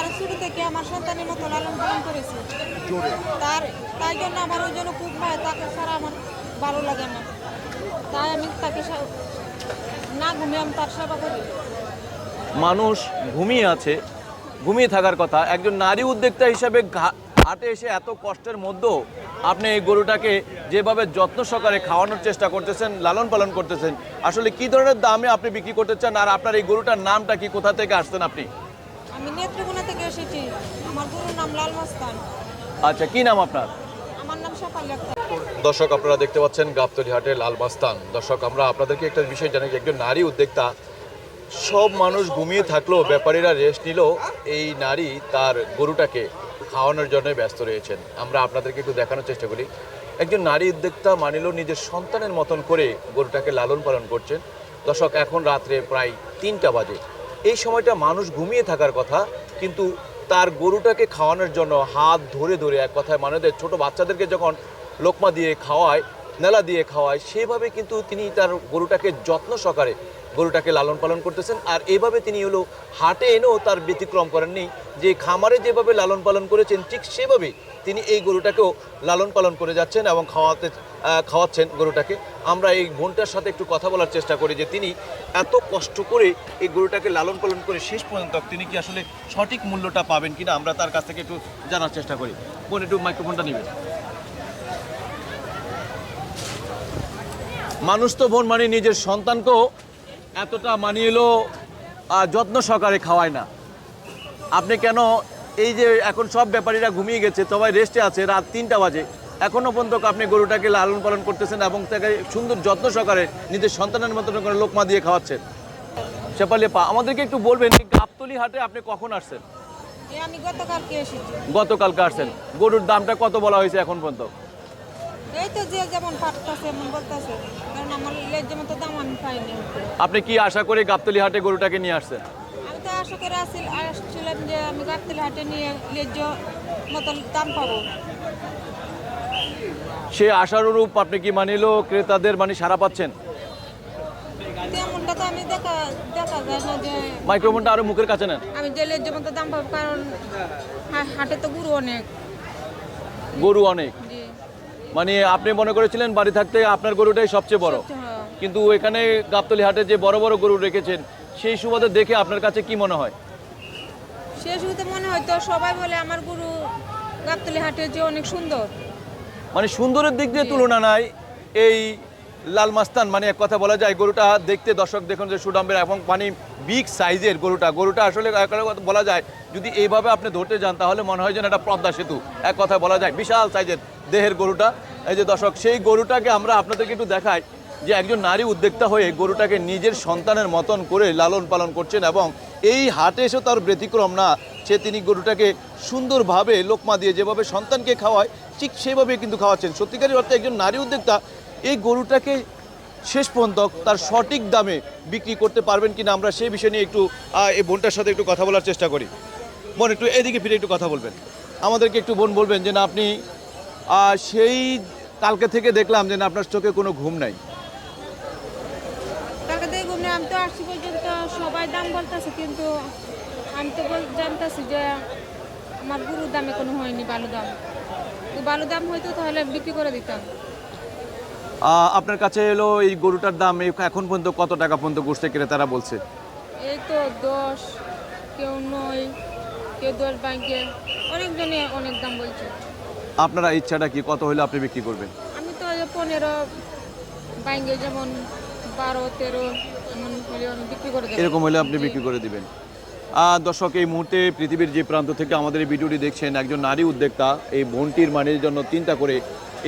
তার শুরু থেকে আমার সন্তানের মতো লালন পালন করেছি। তার তাই জন্য আমার ওই জন্য খুব ভয় তাকে ছাড়া আমার ভালো লাগে না। তাই আমি তাকে না ঘুমিয়ে আমি তার সেবা করি। মানুষ ঘুমিয়ে আছে ঘুমিয়ে থাকার কথা। একজন নারী উদ্যোক্তা হিসাবে ঘা- হাটে এসে এত কষ্টের মধ্যেও আপনি এই গরুটাকে যেভাবে যত্ন সহকারে খাওয়ানোর চেষ্টা করতেছেন লালন পালন করতেছেন আসলে কি ধরনের দামে আপনি বিক্রি করতে চান? আর আপনার এই গরুটার নামটা কি? কোথা থেকে আসছেন আপনি? নাম লাল মাস্তান। আচ্ছা কি নাম আপনার? আমার নাম দর্শক আপনারা দেখতে পাচ্ছেন গাবতলি হাটের লালবাস্তান দর্শক আমরা আপনাদেরকে একটা বিষয় জানাই একজন নারী উদ্যোক্তা সব মানুষ ঘুমিয়ে থাকলেও ব্যাপারীরা রেস্ট নিলেও এই নারী তার গরুটাকে খাওয়ানোর জন্য ব্যস্ত রয়েছেন। আমরা আপনাদেরকে একটু দেখানোর চেষ্টা করি। একজন নারী উদ্যোক্তা মানিল নিজের সন্তানের মতন করে গরুটাকে লালন পালন করছেন। দর্শক এখন রাত্রে প্রায় তিনটা বাজে। এই সময়টা মানুষ ঘুমিয়ে থাকার কথা কিন্তু তার গরুটাকে খাওয়ানোর জন্য হাত ধরে ধরে এক কথায় মানুষদের ছোট বাচ্চাদেরকে যখন লোকমা দিয়ে খাওয়ায়, নেলা দিয়ে খাওয়ায়, সেভাবে কিন্তু তিনি তার গরুটাকে যত্ন সহকারে গরুটাকে লালন পালন করতেছেন। আর এভাবে তিনি হলো হাটে এনেও তার ব্যতিক্রম করেননি। যে খামারে যেভাবে লালন পালন করেছেন, ঠিক সেভাবে তিনি এই গরুটাকেও লালন পালন করে যাচ্ছেন এবং খাওয়াতে খাওয়াচ্ছেন গরুটাকে। আমরা এই বোনটার সাথে একটু কথা বলার চেষ্টা করি যে তিনি এত কষ্ট করে এই গরুটাকে লালন পালন করে শেষ পর্যন্ত তিনি কি আসলে সঠিক মূল্যটা পাবেন কিনা আমরা তার কাছ থেকে একটু জানার চেষ্টা করি। বোন, একটু মাইক্রোফোনটা নেবেন। মানুষ তো বোন মানে নিজের সন্তানকেও এতটা মানিয়ে এলো যত্ন সহকারে খাওয়ায় না। আপনি কেন এই যে এখন সব ব্যাপারীরা ঘুমিয়ে গেছে, সবাই রেস্টে আছে, রাত তিনটা বাজে। এখনও পর্যন্ত আপনি গরুটাকে লালন পালন করতেছেন এবং তাকে সুন্দর যত্ন সহকারে নিজের সন্তানের মতন করে লোকমা দিয়ে খাওয়াচ্ছেন। শেপালি পা আমাদেরকে একটু বলবেন এই গাবতলি হাটে আপনি কখন আসছেন? আমি গতকালকে এসেছি। গতকালকে আসছেন। গরুর দামটা কত বলা হয়েছে এখন পর্যন্ত? এই তো যে যেমন পাঠতেছে এমন বলতেছে। কারণ আমার লেজ্জে মতো দাম আমি পাইনি। আপনি কি আশা করে গাবতলি হাটে গরুটাকে নিয়ে আসছেন? আমি তো আশা করে আসছিল আসছিলাম যে আমি গাবতলি হাটে নিয়ে লেজ্জ মতো দাম পাবো। সে আশানুরূপ আপনি কি মানিল? ক্রেতাদের মানে সারা পাচ্ছেন? মাইক্রোফোনটা আরও মুখের কাছে নেন। আমি যে মতো দাম পাবো কারণ হাটে তো গুরু অনেক। গরু অনেক। মানে আপনি মনে করেছিলেন বাড়ি থাকতে আপনার গরুটাই সবচেয়ে বড়। কিন্তু এখানে গাবতলি হাটে যে বড় বড় গরু রেখেছেন সেই সুবাদে দেখে আপনার কাছে কি মনে হয়? সেই হতে মনে হয় তো সবাই বলে আমার গরু গাবতলি হাটে যে অনেক সুন্দর। মানে সুন্দরের দিক দিয়ে তুলনা নাই। এই লাল মাস্তান মানে এক কথা বলা যায়, গরুটা দেখতে দর্শক দেখুন যে সুডাম্বের এবং মানে বিগ সাইজের গরুটা। গরুটা আসলে এক কথা বলা যায়, যদি এইভাবে আপনি ধরতে যান, তাহলে মনে হয় যেন একটা পদ্মা সেতু। এক কথায় বলা যায়, বিশাল সাইজের দেহের গরুটা। এই যে দর্শক, সেই গরুটাকে আমরা আপনাদেরকে একটু দেখাই যে একজন নারী উদ্যোক্তা হয়ে গরুটাকে নিজের সন্তানের মতন করে লালন পালন করছেন এবং এই হাটে এসে তার ব্যতিক্রম না। সে তিনি গরুটাকে সুন্দরভাবে লোকমা দিয়ে যেভাবে সন্তানকে খাওয়ায়, ঠিক সেভাবে কিন্তু খাওয়াচ্ছেন। সত্যিকারের অর্থে একজন নারী উদ্যোক্তা এই গরুটাকে শেষ পর্যন্ত তার সঠিক দামে বিক্রি করতে পারবেন কিনা আমরা সেই বিষয় নিয়ে একটু এই বোনটার সাথে একটু কথা বলার চেষ্টা করি। বোন, একটু এদিকে ফিরে একটু কথা বলবেন। আমাদেরকে একটু বোন বলবেন যে না, আপনি সেই কালকে থেকে দেখলাম যে না, আপনার চোখে কোনো ঘুম নাই, আমি তো আসছি পর্যন্ত, সবাই দাম বলতেছে, কিন্তু আমি তো বল জানতেছি যে আমার গুরুর দামে কোনো হয়নি বালু দাম। তো বালু দাম হয়তো তাহলে বিক্রি করে দিতাম। আপনার কাছে এলো এই গরুটার দাম এখন পর্যন্ত কত টাকা পর্যন্ত গোষ্ঠী ক্রেতারা বলছে? এই তো দশ কেউ নয় কেউ দশ ব্যাংকে অনেকজনে অনেক দাম বলছে। আপনারা ইচ্ছাটা কি কত হলে আপনি বিক্রি করবেন? আমি তো পনেরো ব্যাংকে যেমন বারো তেরো এমন হলে বিক্রি করে এরকম হলে আপনি বিক্রি করে দিবেন। দর্শক, এই মুহূর্তে পৃথিবীর যে প্রান্ত থেকে আমাদের এই ভিডিওটি দেখছেন একজন নারী উদ্যোক্তা, এই বোনটির মানের জন্য চিন্তা করে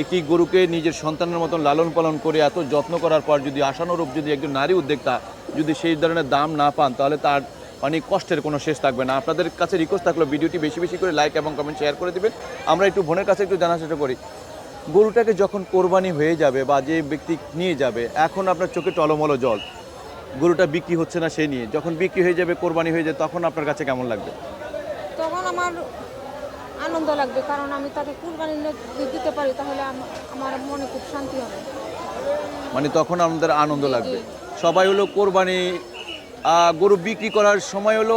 একটি গরুকে নিজের সন্তানের মতন লালন পালন করে এত যত্ন করার পর যদি আশানুরূপ যদি একজন নারী উদ্যোক্তা যদি সেই ধরনের দাম না পান, তাহলে তার অনেক কষ্টের কোনো শেষ থাকবে না। আপনাদের কাছে রিকোয়েস্ট থাকল ভিডিওটি বেশি বেশি করে লাইক এবং কমেন্ট শেয়ার করে দিবেন। আমরা একটু বোনের কাছে একটু জানার চেষ্টা করি। গরুটাকে যখন কোরবানি হয়ে যাবে বা যে ব্যক্তি নিয়ে যাবে, এখন আপনার চোখে টলমলো জল। গরুটা বিক্রি হচ্ছে না সেই নিয়ে। যখন বিক্রি হয়ে যাবে কোরবানি হয়ে যাবে তখন আপনার কাছে কেমন লাগবে? তখন আমার আনন্দ লাগবে কারণ আমি তাকে কুরবানি দিতে পারি তাহলে আমার মনে খুব শান্তি হবে। মানে তখন আমাদের আনন্দ লাগবে। সবাই হলো কোরবানি গরু বিক্রি করার সময় হলো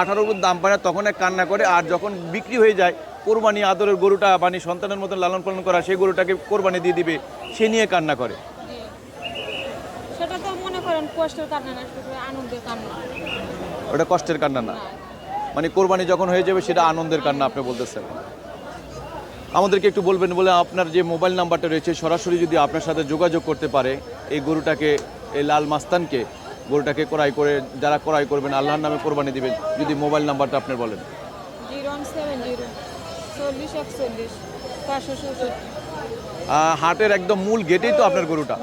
আঠারো দাম পায় না তখন এক কান্না করে আর যখন বিক্রি হয়ে যায় কোরবানি আদরের গরুটা মানে সন্তানের মতন লালন পালন করা সেই গরুটাকে কোরবানি দিয়ে দিবে সে নিয়ে কান্না করে জি সেটা তো মনে করেন কষ্টের কান্না না শুধু আনন্দের কান্না। ওটা কষ্টের কান্না না। মানে কোরবানি যখন হয়ে যাবে সেটা আনন্দের কান্না আপনি বলতেছেন। আমাদেরকে একটু বলবেন বলে আপনার যে মোবাইল নাম্বারটা রয়েছে সরাসরি যদি আপনার সাথে যোগাযোগ করতে পারে এই গরুটাকে এই লাল মাস্তানকে গরুটাকে ক্রয় করে যারা ক্রয় করবেন আল্লাহর নামে কোরবানি দিবেন যদি মোবাইল নাম্বারটা আপনি বলেন। হাটের একদম মূল গেটেই তো আপনার গরুটা?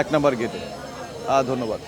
এক নম্বর গেটে। ধন্যবাদ।